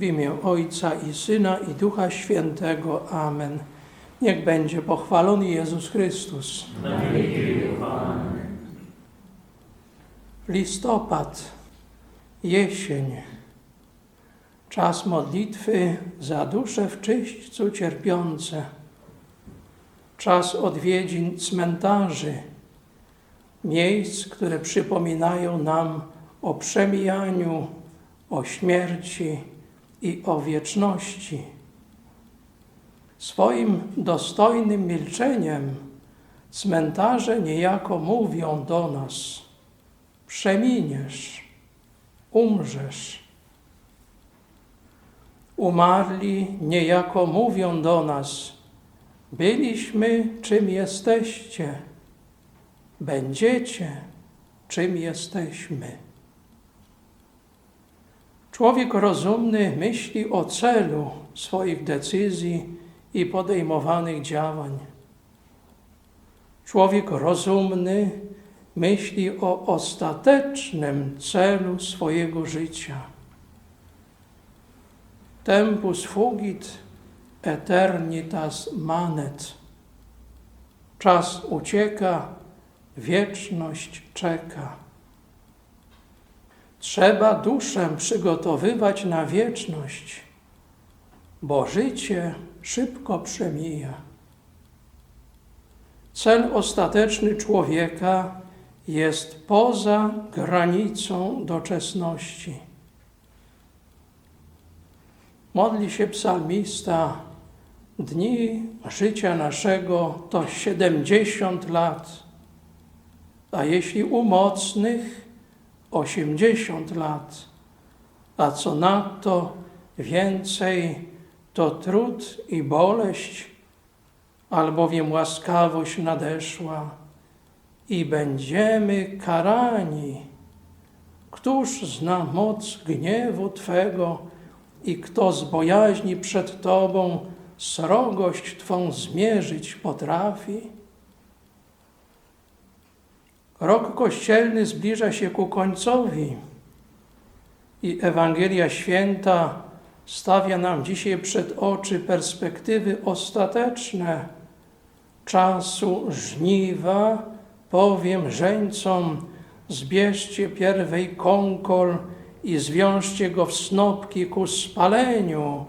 W imię Ojca i Syna i Ducha Świętego. Amen. Niech będzie pochwalony Jezus Chrystus. Listopad, jesień, czas modlitwy za dusze w czyśćcu cierpiące, czas odwiedzin cmentarzy, miejsc, które przypominają nam o przemijaniu, o śmierci i o wieczności. Swoim dostojnym milczeniem cmentarze niejako mówią do nas: przeminiesz, umrzesz. Umarli niejako mówią do nas: byliśmy czym jesteście, będziecie czym jesteśmy. Człowiek rozumny myśli o celu swoich decyzji i podejmowanych działań. Człowiek rozumny myśli o ostatecznym celu swojego życia. Tempus fugit eternitas manet. Czas ucieka, wieczność czeka. Trzeba duszę przygotowywać na wieczność, bo życie szybko przemija. Cel ostateczny człowieka jest poza granicą doczesności. Modli się psalmista, dni życia naszego to 70 lat, a jeśli u mocnych, 80 lat, a co nadto więcej to trud i boleść, albowiem łaskawość nadeszła i będziemy karani. Któż zna moc gniewu Twego i kto z bojaźni przed Tobą srogość Twą zmierzyć potrafi? Rok kościelny zbliża się ku końcowi i Ewangelia Święta stawia nam dzisiaj przed oczy perspektywy ostateczne czasu żniwa, powiem żeńcom, zbierzcie pierwej kąkol i zwiążcie go w snopki ku spaleniu,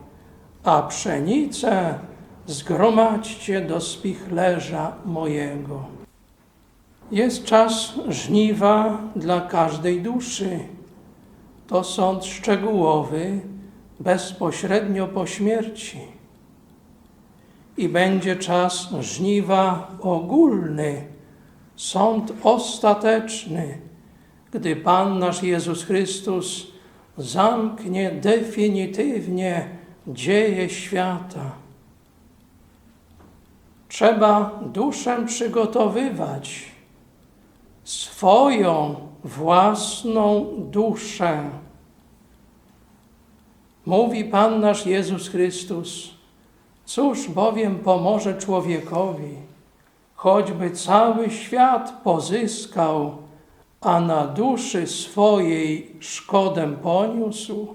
a pszenicę zgromadźcie do spichlerza mojego. Jest czas żniwa dla każdej duszy. To sąd szczegółowy, bezpośrednio po śmierci. I będzie czas żniwa ogólny, sąd ostateczny, gdy Pan nasz Jezus Chrystus zamknie definitywnie dzieje świata. Trzeba duszę przygotowywać swoją własną duszę. Mówi Pan nasz Jezus Chrystus, cóż bowiem pomoże człowiekowi, choćby cały świat pozyskał, a na duszy swojej szkodę poniósł?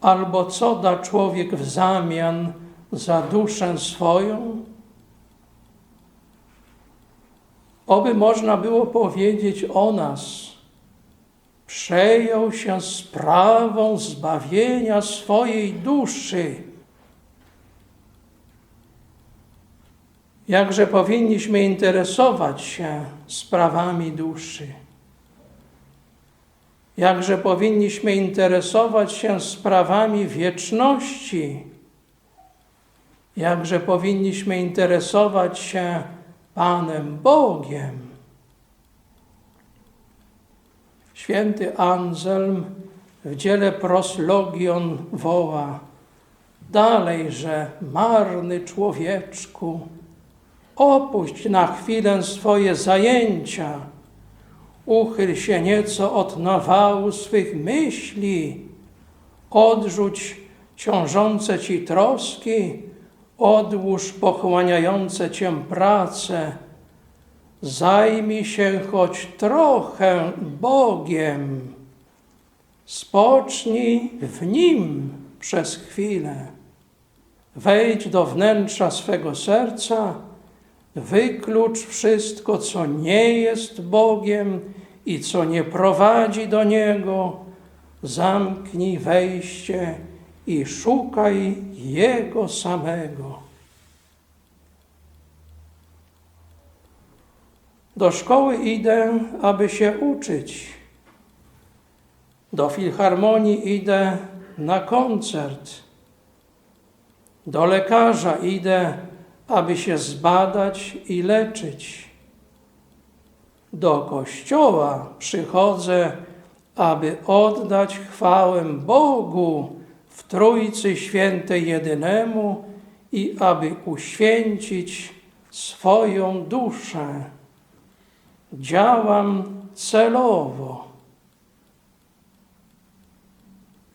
Albo co da człowiek w zamian za duszę swoją? Oby można było powiedzieć o nas, przejął się sprawą zbawienia swojej duszy. Jakże powinniśmy interesować się sprawami duszy. Jakże powinniśmy interesować się sprawami wieczności. Jakże powinniśmy interesować się Panem Bogiem. Święty Anselm w dziele Proslogion woła dalej, że marny człowieczku, opuść na chwilę swoje zajęcia, uchyl się nieco od nawału swych myśli, odrzuć ciążące ci troski, odłóż pochłaniające cię prace, zajmij się choć trochę Bogiem, spocznij w Nim przez chwilę, wejdź do wnętrza swego serca, wyklucz wszystko, co nie jest Bogiem i co nie prowadzi do Niego, zamknij wejście i szukaj Jego samego. Do szkoły idę, aby się uczyć. Do filharmonii idę na koncert. Do lekarza idę, aby się zbadać i leczyć. Do kościoła przychodzę, aby oddać chwałę Bogu w Trójcy Świętej Jedynemu i aby uświęcić swoją duszę. Działam celowo.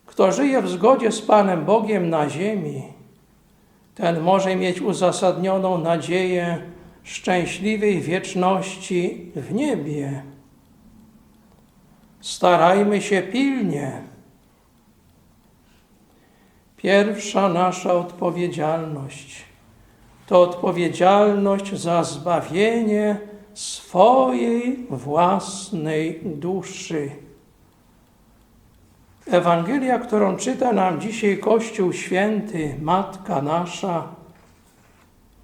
Kto żyje w zgodzie z Panem Bogiem na ziemi, ten może mieć uzasadnioną nadzieję szczęśliwej wieczności w niebie. Starajmy się pilnie. Pierwsza nasza odpowiedzialność to odpowiedzialność za zbawienie swojej własnej duszy. Ewangelia, którą czyta nam dzisiaj Kościół Święty, Matka Nasza,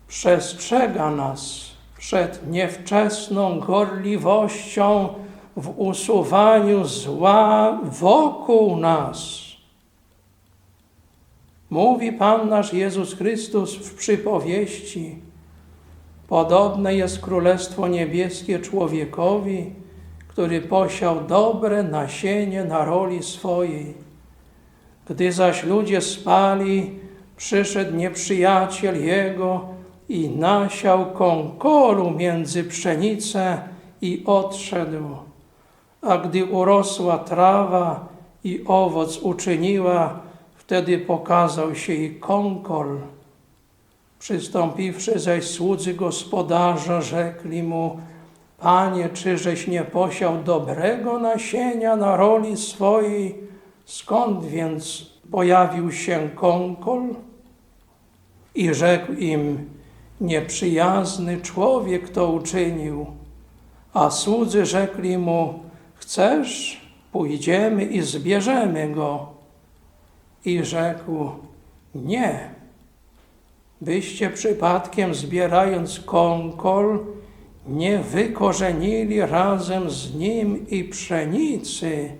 przestrzega nas przed niewczesną gorliwością w usuwaniu zła wokół nas. Mówi Pan nasz Jezus Chrystus w przypowieści, podobne jest Królestwo Niebieskie człowiekowi, który posiał dobre nasienie na roli swojej. Gdy zaś ludzie spali, przyszedł nieprzyjaciel jego i nasiał kąkolu między pszenicę i odszedł. A gdy urosła trawa i owoc uczyniła, wtedy pokazał się i kąkol. Przystąpiwszy zaś słudzy gospodarza, rzekli mu, Panie, czyżeś nie posiał dobrego nasienia na roli swojej? Skąd więc pojawił się kąkol? I rzekł im, nieprzyjazny człowiek to uczynił. A słudzy rzekli mu, chcesz, pójdziemy i zbierzemy go. I rzekł, nie, byście przypadkiem zbierając kąkol, nie wykorzenili razem z nim i pszenicy.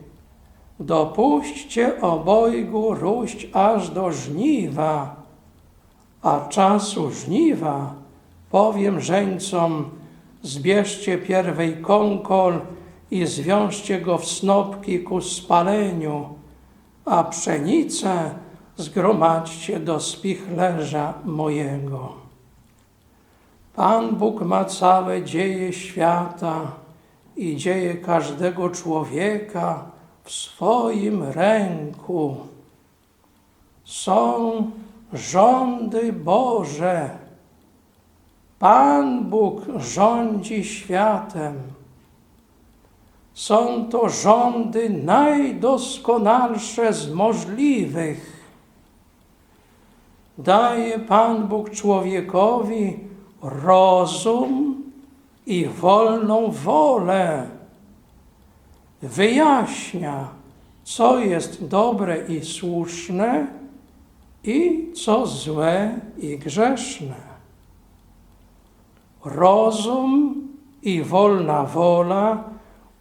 Dopuśćcie obojgu róść aż do żniwa, a czasu żniwa powiem żeńcom, zbierzcie pierwej kąkol i zwiążcie go w snopki ku spaleniu, a pszenicę zgromadźcie do spichlerza mojego. Pan Bóg ma całe dzieje świata i dzieje każdego człowieka w swoim ręku. Są rządy Boże. Pan Bóg rządzi światem. Są to rządy najdoskonalsze z możliwych. Daje Pan Bóg człowiekowi rozum i wolną wolę. Wyjaśnia, co jest dobre i słuszne i co złe i grzeszne. Rozum i wolna wola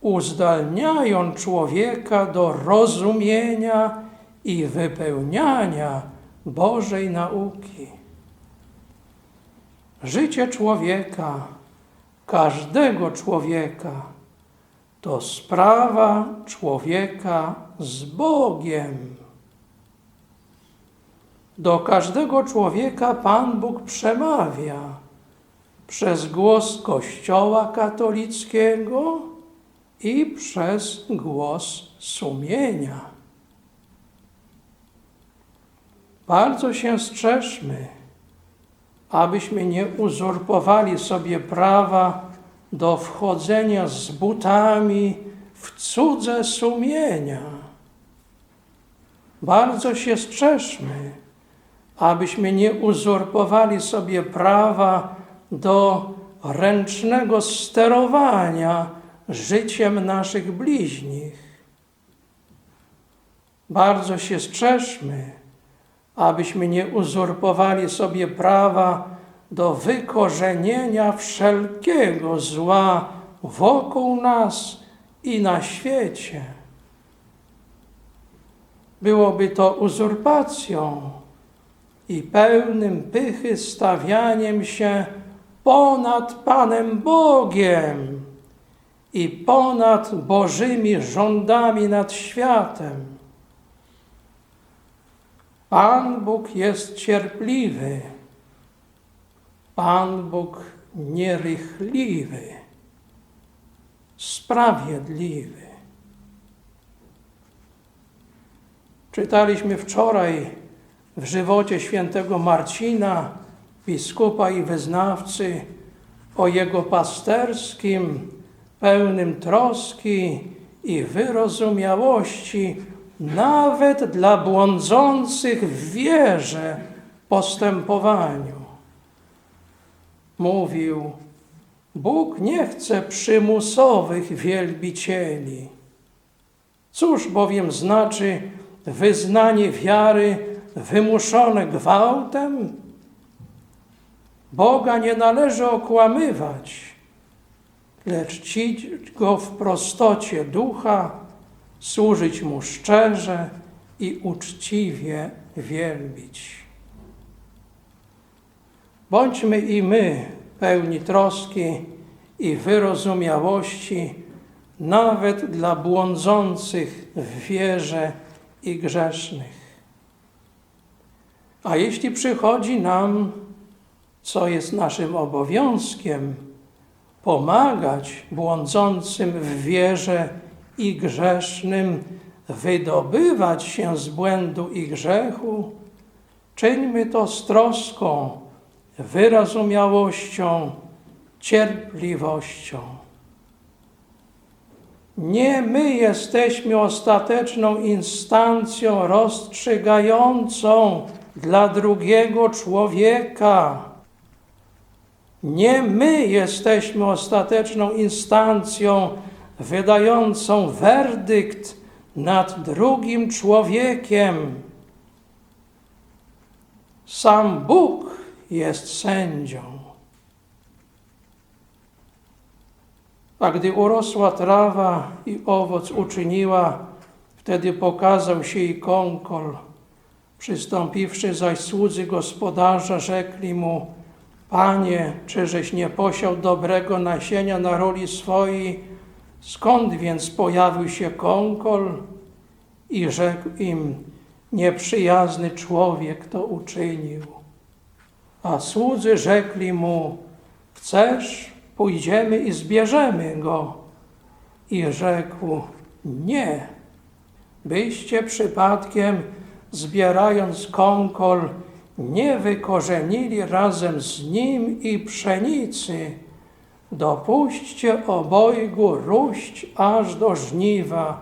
uzdalniają człowieka do rozumienia i wypełniania Bożej nauki. Życie człowieka, każdego człowieka, to sprawa człowieka z Bogiem. Do każdego człowieka Pan Bóg przemawia przez głos Kościoła katolickiego i przez głos sumienia. Bardzo się strzeżmy, abyśmy nie uzurpowali sobie prawa do wchodzenia z butami w cudze sumienia. Bardzo się strzeżmy, abyśmy nie uzurpowali sobie prawa do ręcznego sterowania życiem naszych bliźnich. Bardzo się strzeżmy, abyśmy nie uzurpowali sobie prawa do wykorzenienia wszelkiego zła wokół nas i na świecie. Byłoby to uzurpacją i pełnym pychy stawianiem się ponad Panem Bogiem i ponad Bożymi rządami nad światem. Pan Bóg jest cierpliwy, Pan Bóg nierychliwy, sprawiedliwy. Czytaliśmy wczoraj w żywocie świętego Marcina, biskupa i wyznawcy, o jego pasterskim, pełnym troski i wyrozumiałości, nawet dla błądzących w wierze postępowaniu. Mówił, Bóg nie chce przymusowych wielbicieli. Cóż bowiem znaczy wyznanie wiary wymuszone gwałtem? Boga nie należy okłamywać, lecz czcić Go w prostocie ducha, służyć Mu szczerze i uczciwie wielbić. Bądźmy i my pełni troski i wyrozumiałości, nawet dla błądzących w wierze i grzesznych. A jeśli przychodzi nam, co jest naszym obowiązkiem, pomagać błądzącym w wierze i grzesznym, wydobywać się z błędu i grzechu, czyńmy to z troską, wyrozumiałością, cierpliwością. Nie my jesteśmy ostateczną instancją rozstrzygającą dla drugiego człowieka. Nie my jesteśmy ostateczną instancją wydającą werdykt nad drugim człowiekiem. Sam Bóg jest sędzią. A gdy urosła trawa i owoc uczyniła, wtedy pokazał się i kąkol. Przystąpiwszy zaś słudzy gospodarza, rzekli mu, Panie, czyżeś nie posiał dobrego nasienia na roli swojej? Skąd więc pojawił się kąkol? I rzekł im, nieprzyjazny człowiek to uczynił. A słudzy rzekli mu, chcesz, pójdziemy i zbierzemy go. i rzekł: Nie, byście przypadkiem, zbierając kąkol, nie wykorzenili razem z nim i pszenicy. Dopuśćcie obojgu róść aż do żniwa,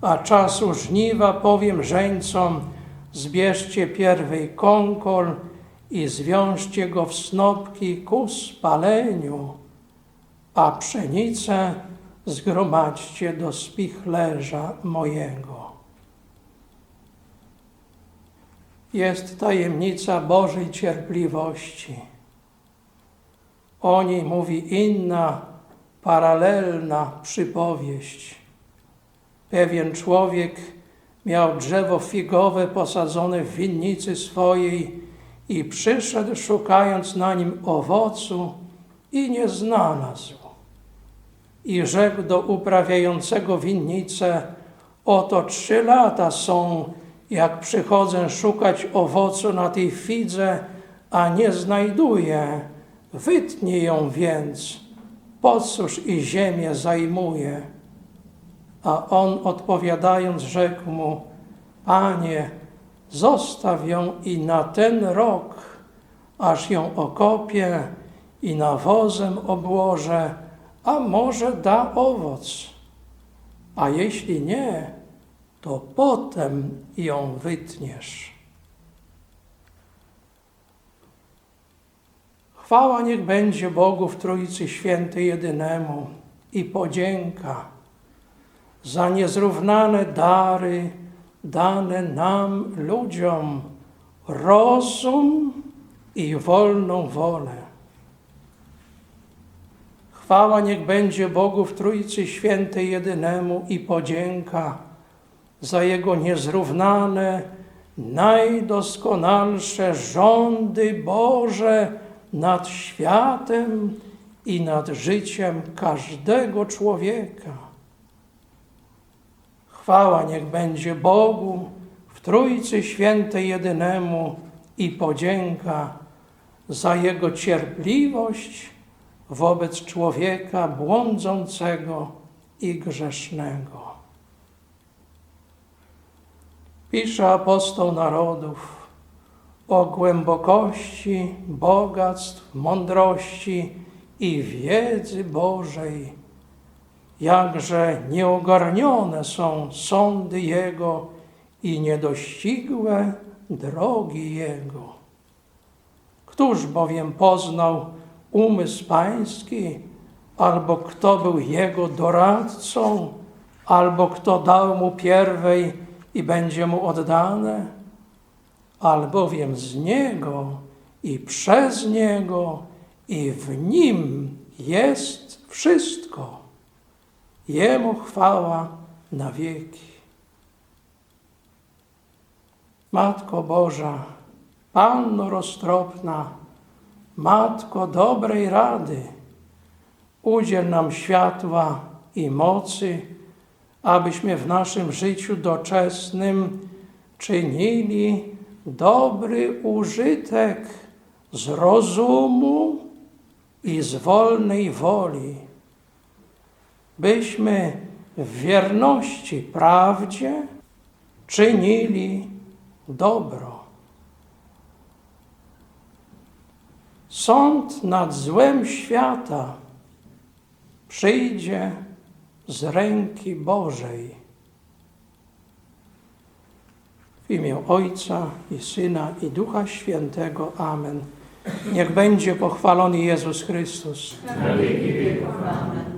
a czasu żniwa powiem żeńcom, zbierzcie pierwej kąkol i zwiążcie go w snopki ku spaleniu, a pszenicę zgromadźcie do spichlerza mojego. Jest tajemnica Bożej cierpliwości. O niej mówi inna, paralelna przypowieść. Pewien człowiek miał drzewo figowe posadzone w winnicy swojej i przyszedł szukając na nim owocu i nie znalazł. I rzekł do uprawiającego winnicę, oto trzy lata są, jak przychodzę szukać owocu na tej fidze, a nie znajduję. Wytnij ją więc, po cóż i ziemię zajmuje. A on odpowiadając rzekł mu, Panie, zostaw ją i na ten rok, aż ją okopię i nawozem obłożę, a może da owoc. A jeśli nie, to potem ją wytniesz. Chwała niech będzie Bogu w Trójcy Świętej Jedynemu i podzięka za niezrównane dary dane nam, ludziom, rozum i wolną wolę. Chwała niech będzie Bogu w Trójcy Świętej Jedynemu i podzięka za Jego niezrównane, najdoskonalsze rządy Boże nad światem i nad życiem każdego człowieka. Chwała niech będzie Bogu w Trójcy Świętej Jedynemu i podzięka za Jego cierpliwość wobec człowieka błądzącego i grzesznego. Pisze apostoł narodów o głębokości, bogactw, mądrości i wiedzy Bożej jakże nieogarnione są sądy Jego i niedościgłe drogi Jego. Któż bowiem poznał umysł Pański, albo kto był Jego doradcą, albo kto dał Mu pierwej i będzie Mu oddane? Albowiem z Niego i przez Niego i w Nim jest wszystko. Jemu chwała na wieki. Matko Boża, Panno roztropna, Matko dobrej rady, udziel nam światła i mocy, abyśmy w naszym życiu doczesnym czynili dobry użytek z rozumu i z wolnej woli byśmy w wierności prawdzie czynili dobro. Sąd nad złem świata przyjdzie z ręki Bożej. W imię Ojca i Syna i Ducha Świętego. Amen. Niech będzie pochwalony Jezus Chrystus. Na wieki wieków. Amen.